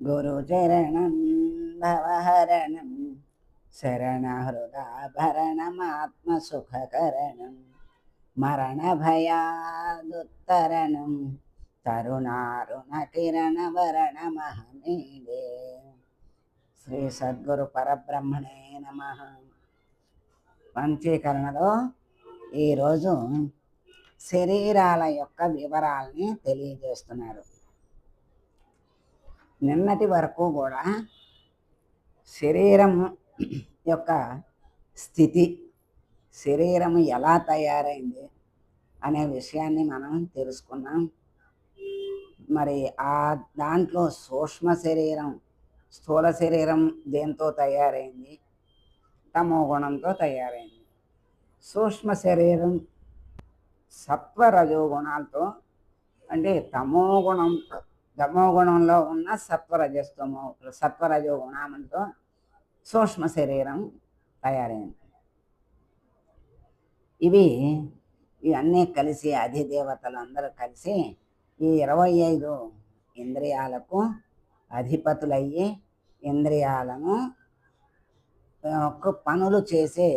గురుచరణం భవహరణం శరణహృదాభరణమాత్మసుఖకరణం మరణభయాదుత్తరణం తరుణారుణకిరణవరణమహమీడే శ్రీ సద్గురు పరబ్రహ్మణే నమ. పంచీకరణలో ఈరోజు శరీరాల యొక్క వివరాల్ని తెలియజేస్తున్నారు. నిన్నటి వరకు కూడా శరీరం యొక్క స్థితి శరీరం ఎలా తయారైంది అనే విషయాన్ని మనం తెలుసుకున్నాం. మరి ఆ దాంట్లో సూక్ష్మ శరీరం స్థూల శరీరం దేంతో తయారైంది? తమో గుణంతో తయారైంది. సూక్ష్మ శరీరం సత్వ రజోగుణాలతో అంటే తమో గుణంతో గుణంలో ఉన్న సత్వరజస్తమో సత్వరజో గుణాలతో సూక్ష్మ శరీరం తయారైంది. ఇవి ఇవన్నీ కలిసి అధిదేవతలు అందరూ కలిసి ఈ ఇరవై ఐదు ఇంద్రియాలకు అధిపతులయ్యి ఇంద్రియాలను పనులు చేసే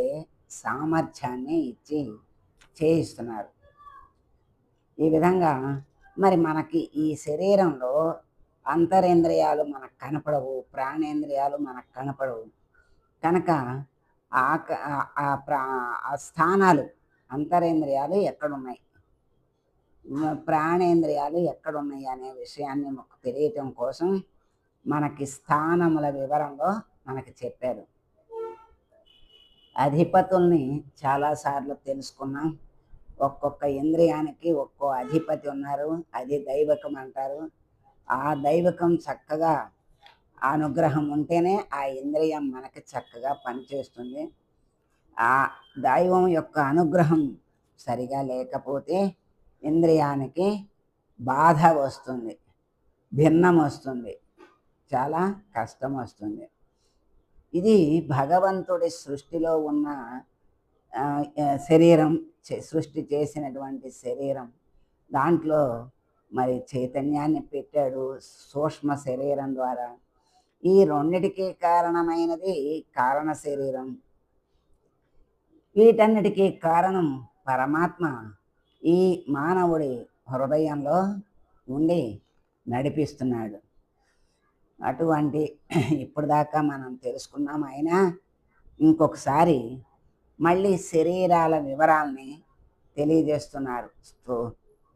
సామర్థ్యాన్ని ఇచ్చి చేయిస్తున్నారు. ఈ విధంగా మరి మనకి ఈ శరీరంలో అంతరేంద్రియాలు మనకు కనపడవు ప్రాణేంద్రియాలు మనకు కనపడవు. కనుక ఆ ఆ- ప్రా ఆ స్థానాలు అంతరేంద్రియాలు ఎక్కడున్నాయి? ప్రాణేంద్రియాలు ఎక్కడున్నాయి అనే విషయాన్ని మాకు తెలియటం కోసం మనకి స్థానముల వివరంలో మనకి చెప్పారు. అధిపతుల్ని చాలాసార్లు తెలుసుకున్నాం. ఒక్కొక్క ఇంద్రియానికి ఒక్కో అధిపతి ఉన్నారు. అది దైవకం అంటారు. ఆ దైవకం చక్కగా అనుగ్రహం ఉంటేనే ఆ ఇంద్రియం మనకి చక్కగా పనిచేస్తుంది. ఆ దైవం యొక్క అనుగ్రహం సరిగా లేకపోతే ఇంద్రియానికి బాధ వస్తుంది. భిన్నం వస్తుంది. చాలా కష్టం వస్తుంది. ఇది భగవంతుడి సృష్టిలో ఉన్న శరీరం సృష్టి చేసినటువంటి శరీరం. దాంట్లో మరి చైతన్యాన్ని పెట్టాడు సూక్ష్మ శరీరం ద్వారా. ఈ రెండిటికి కారణమైనది కారణ శరీరం. వీటన్నిటికీ కారణం పరమాత్మ. ఈ మానవుడి హృదయంలో ఉండి నడిపిస్తున్నాడు. అటువంటి ఇప్పుడు దాకా మనం తెలుసుకున్నాం. అయినా ఇంకొకసారి మళ్ళీ శరీరాల వివరాల్ని తెలియజేస్తున్నారు.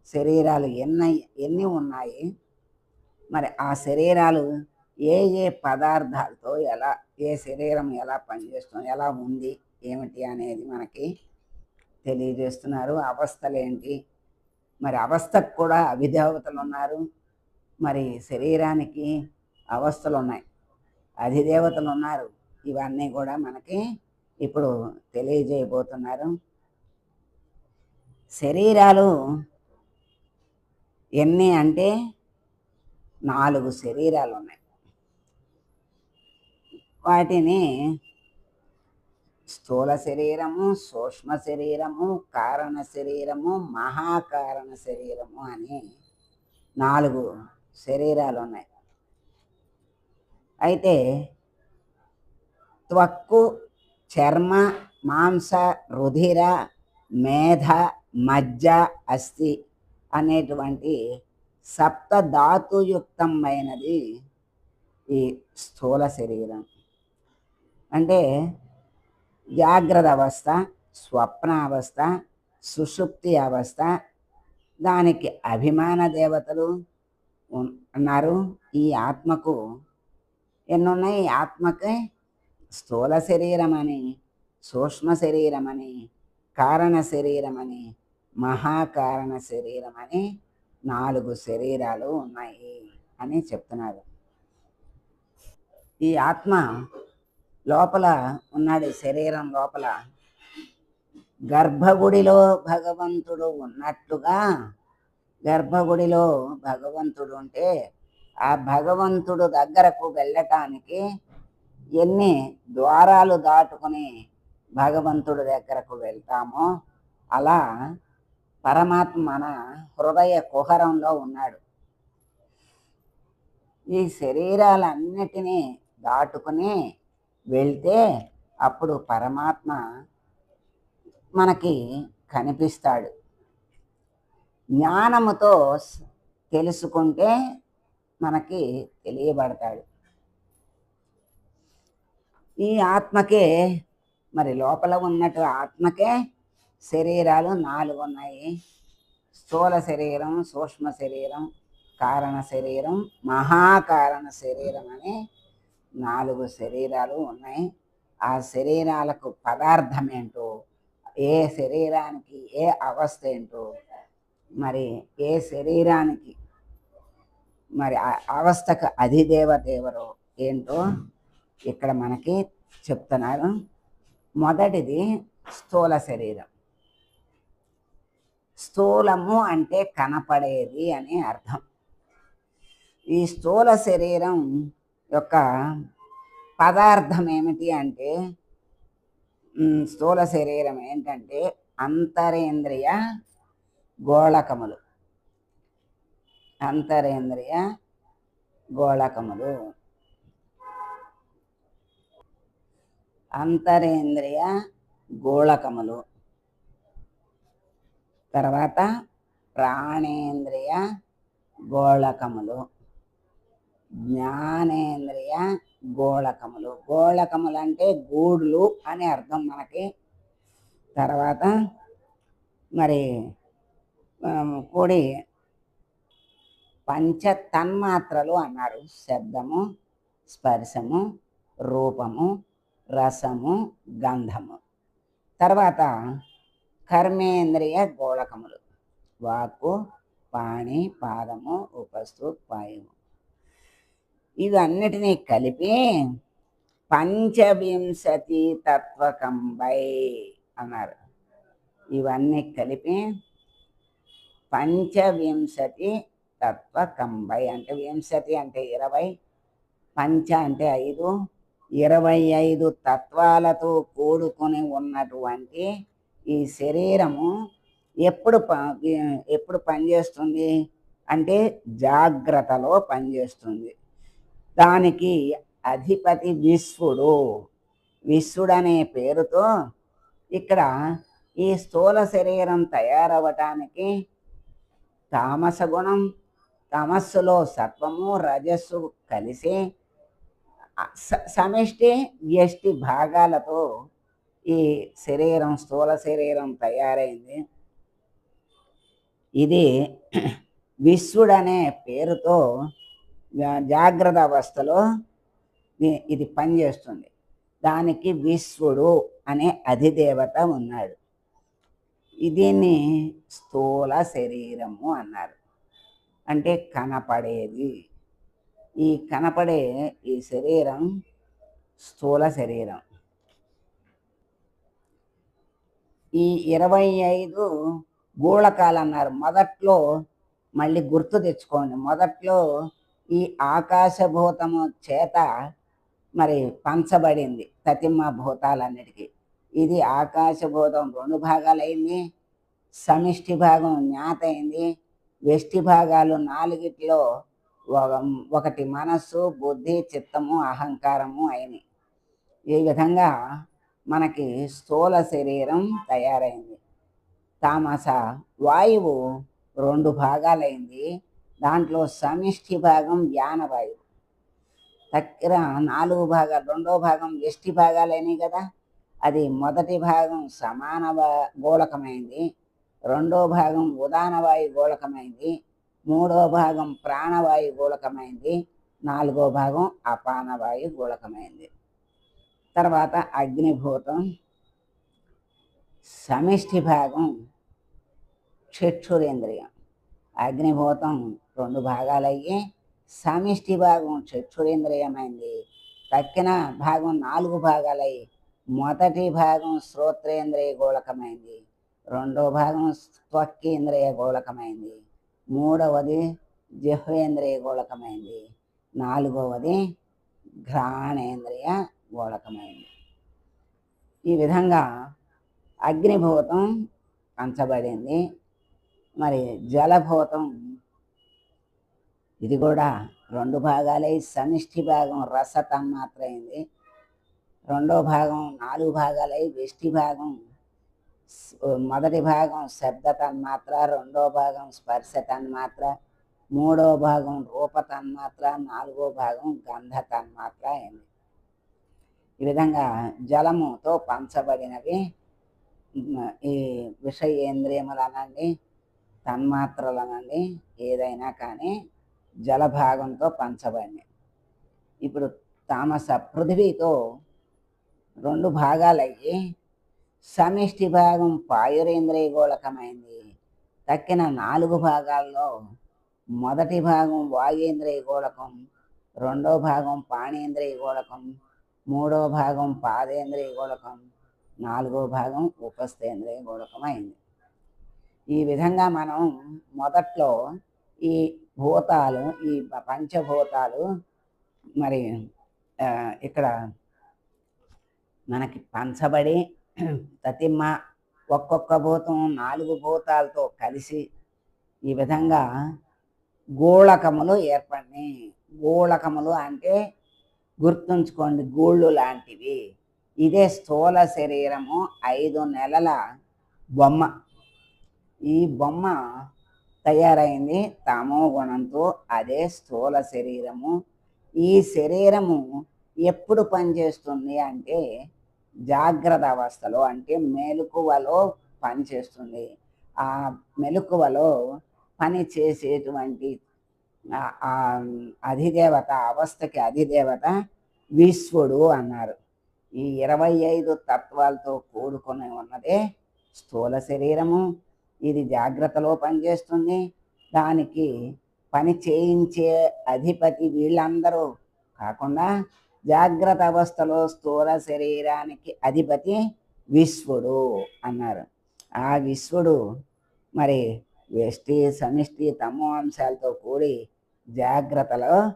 శరీరాలు ఎన్ని ఎన్ని ఉన్నాయి? మరి ఆ శరీరాలు ఏ ఏ పదార్థాలతో ఎలా ఏ శరీరం ఎలా పనిచేస్తుంది ఎలా ఉంది ఏమిటి అనేది మనకి తెలియజేస్తున్నారు. అవస్థలు ఏంటి? మరి అవస్థకు కూడా అభిదేవతలు ఉన్నారు. మరి శరీరానికి అవస్థలు ఉన్నాయి. అధిదేవతలు ఉన్నారు. ఇవన్నీ కూడా మనకి ఇప్పుడు తెలియజేయబోతున్నారు. శరీరాలు ఎన్ని అంటే నాలుగు శరీరాలు ఉన్నాయి వాటిని స్థూల శరీరము సూక్ష్మ శరీరము కారణ శరీరము మహాకారణ శరీరము అని నాలుగు శరీరాలు ఉన్నాయి అయితే త్వక్కు చర్మ మాంస రుధిర మేధ మజ్జ అస్థి అనేటువంటి సప్తధాతుయుక్తమైనది ఈ స్థూల శరీరం. అంటే జాగ్రత్త అవస్థ స్వప్న అవస్థ సుషుప్తి అవస్థ దానికి అభిమాన దేవతలు ఉన్నారు. ఈ ఆత్మకు ఎన్నున్నాయి? ఈ ఆత్మకి స్థూల శరీరం అని సూక్ష్మ శరీరం అని కారణ శరీరమని మహాకారణ శరీరం అని నాలుగు శరీరాలు ఉన్నాయి అని చెప్తున్నారు. ఈ ఆత్మ లోపల ఉన్నాడు శరీరం లోపల. గర్భగుడిలో భగవంతుడు ఉన్నట్టుగా గర్భగుడిలో భగవంతుడు ఉంటే ఆ భగవంతుడు దగ్గరకు వెళ్ళటానికి ఎన్ని ద్వారాలు దాటుకుని భగవంతుడి దగ్గరకు వెళ్తామో అలా పరమాత్మ మన హృదయ కుహరంలో ఉన్నాడు. ఈ శరీరాలన్నిటినీ దాటుకుని వెళ్తే అప్పుడు పరమాత్మ మనకి కనిపిస్తాడు. జ్ఞానముతో తెలుసుకుంటే మనకి తెలియబడతాడు. ఈ ఆత్మకే మరి లోపల ఉన్నట్టు ఆత్మకే శరీరాలు నాలుగు ఉన్నాయి. స్థూల శరీరం సూక్ష్మ శరీరం కారణ శరీరం మహాకారణ శరీరం అని నాలుగు శరీరాలు ఉన్నాయి. ఆ శరీరాలకు పదార్థం ఏంటో ఏ శరీరానికి ఏ అవస్థ ఏంటో మరి ఏ శరీరానికి మరి ఆ అవస్థకు అధిదేవత ఎవరో ఏంటో ఇక్కడ మనకి చెప్తున్నారు. మొదటిది స్థూల శరీరం. స్థూలము అంటే కనపడేది అని అర్థం. ఈ స్థూల శరీరం యొక్క పదార్థం ఏమిటి అంటే స్థూల శరీరం ఏంటంటే అంతరేంద్రియ గోళకములు. అంతరేంద్రియ గోళకములు. అంతరేంద్రియ గోళకములు. తర్వాత ప్రాణేంద్రియ గోళకములు. జ్ఞానేంద్రియ గోళకములు. గోళకములు అంటే గూడులు అనే అర్థం మనకి. తర్వాత మరి కూడి పంచ తన్మాత్రలు అన్నారు. శబ్దము స్పర్శము రూపము రసము గంధము. తర్వాత కర్మేంద్రియ గోళకములు. వాక్కు పాణి పాదము ఉపస్థు పాయము ఇవన్నిటినీ కలిపి పంచవింశతి తత్వకంబై అన్నారు. ఇవన్నీ కలిపి పంచవింశతి తత్వకంబై అంటే వింశతి అంటే ఇరవై పంచ అంటే ఐదు ఇరవై ఐదు తత్వాలతో కూడుకొని ఉన్నటువంటి ఈ శరీరము ఎప్పుడు ప ఎప్పుడు పనిచేస్తుంది? అంటే జాగ్రత్తలో పనిచేస్తుంది. దానికి అధిపతి విశ్వడు. విశ్వడనే పేరుతో ఇక్కడ ఈ స్థూల శరీరం తయారవటానికి తామస గుణం తమస్సులో సత్వము రజస్సు కలిసి సమిష్టి వ్యష్టి భాగాలతో ఈ శరీరం స్థూల శరీరం తయారైంది. ఇది విశ్వడనే పేరుతో జా- జాగ్రత్త అవస్థలో ఇది పనిచేస్తుంది. దానికి విశ్వడు అనే అధిదేవత ఉన్నాడు. దీన్ని స్థూల శరీరము అన్నారు. అంటే కనపడేది. ఈ కనపడే ఈ శరీరం స్థూల శరీరం. ఈ ఇరవై ఐదు గోళకాలు అన్నారు. మొదట్లో మళ్ళీ గుర్తు తెచ్చుకోండి. మొదట్లో ఈ ఆకాశభూతము చేత మరి పంచబడింది తతిమ్మ భూతాలన్నిటికీ. ఇది ఆకాశభూతం రెండు భాగాలైంది. సమిష్టి భాగం జ్ఞాత అయింది. వెష్టి భాగాలు నాలుగిట్లో ఒకటి మనస్సు బుద్ధి చిత్తము అహంకారము అయినాయి. ఈ విధంగా మనకి స్థూల శరీరం తయారైంది. తామస వాయువు రెండు భాగాలైంది. దాంట్లో సమిష్టి భాగం యానవాయువు దగ్గర నాలుగు భాగాలు రెండో భాగం ఎష్టి భాగాలైనవి కదా? అది మొదటి భాగం సమాన గోళకమైంది. రెండో భాగం ఉదానవాయు గోళకమైంది. మూడో భాగం ప్రాణవాయు గోళకమైంది. నాలుగో భాగం అపానవాయు గోళకమైంది. తర్వాత అగ్నిభూతం. సమిష్టి భాగం చక్షురేంద్రియం. అగ్నిభూతం రెండు భాగాలయ్యి సమిష్టి భాగం చక్షురేంద్రియమైంది. తక్కిన భాగం నాలుగు భాగాలయ్యి మొదటి భాగం శ్రోత్రేంద్రియ గోళకమైంది. రెండో భాగం త్వక్కేంద్రియ గోళకమైంది. మూడవది జిహ్వేంద్రియ గోళకమైంది. నాలుగవది ఘ్రాణేంద్రియ గోళకమైంది. ఈ విధంగా అగ్నిభూతం పంచబడింది. మరి జలభూతం ఇది కూడా రెండు భాగాలై. సమిష్టి భాగం రస తన్మాత్ర అయింది రెండో భాగం నాలుగు భాగాలై. వెష్టి భాగం మొదటి భాగం శబ్ద తన్మాత్ర రెండో భాగం స్పర్శ తన్మాత్ర మూడో భాగం రూప తన్మాత్ర నాలుగో భాగం గంధ తన్మాత్ర అయింది ఈ విధంగా జలముతో పంచబడినవి ఈ విషయేంద్రియములనండి తన్మాత్రలనండి ఏదైనా కానీ జలభాగంతో పంచబడినాయి ఇప్పుడు తామస పృథివీతో రెండు భాగాలయ్యి సమిష్టి భాగం పాయురేంద్రియ గోళకమైంది తక్కిన నాలుగు భాగాల్లో మొదటి భాగం వాగేంద్రియ గోళకం రెండో భాగం పాణేంద్రియ గోళకం మూడో భాగం పాదేంద్రియ గోళకం నాలుగో భాగం ఉపస్థేంద్రియ గోళకం అయింది ఈ విధంగా మనం మొదట్లో ఈ భూతాలు ఈ పంచభూతాలు మరి ఇక్కడ మనకి పంచబడి తతిమ్మ ఒక్కొక్క భూతం నాలుగు భూతాలతో కలిసి ఈ విధంగా గోళకములు ఏర్పడినాయి గోళకములు అంటే గుర్తుంచుకోండి గూళ్ళు లాంటివి. ఇదే స్థూల శరీరము ఐదు నెలల బొమ్మ. ఈ బొమ్మ తయారైంది తమో గుణంతో అదే స్థూల శరీరము. ఈ శరీరము ఎప్పుడు పనిచేస్తుంది అంటే జాగ్రత్త అవస్థలో అంటే మెలకువలో పనిచేస్తుంది ఆ మెలకువలో పని చేసేటువంటి ఆ- అధిదేవత అవస్థకి అధిదేవత విశ్వడు అన్నారు. ఈ ఇరవై ఐదు తత్వాలతో కూడుకొని ఉన్నదే స్థూల శరీరము. ఇది జాగ్రత్తలో పనిచేస్తుంది. దానికి పని చేయించే అధిపతి వీళ్ళందరూ కాకుండా జాగ్రత్త అవస్థలో స్థూల శరీరానికి అధిపతి విశ్వడు అన్నారు. ఆ విశ్వడు మరి వ్యష్టి సమిష్టి తమో అంశాలతో కూడి జాగ్రత్తలో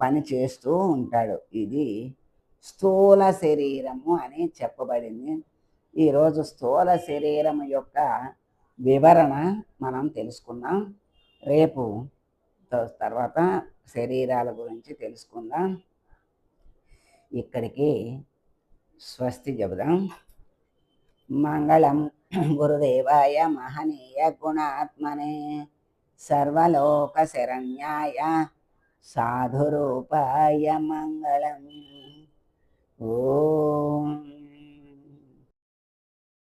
పని చేస్తూ ఉంటాడు. ఇది స్థూల శరీరము అని చెప్పబడింది. ఈరోజు స్థూల శరీరం యొక్క వివరణ మనం తెలుసుకుందాం. రేపు త- తర్వాత శరీరాల గురించి తెలుసుకుందాం. ఇక్కడికి స్వస్తి చెబుదాం. మంగళం గురుదేవాయ మహనీయ గుణాత్మనే సర్వలోక శరణ్యాయ సాధురూపాయ మంగళం. ఓం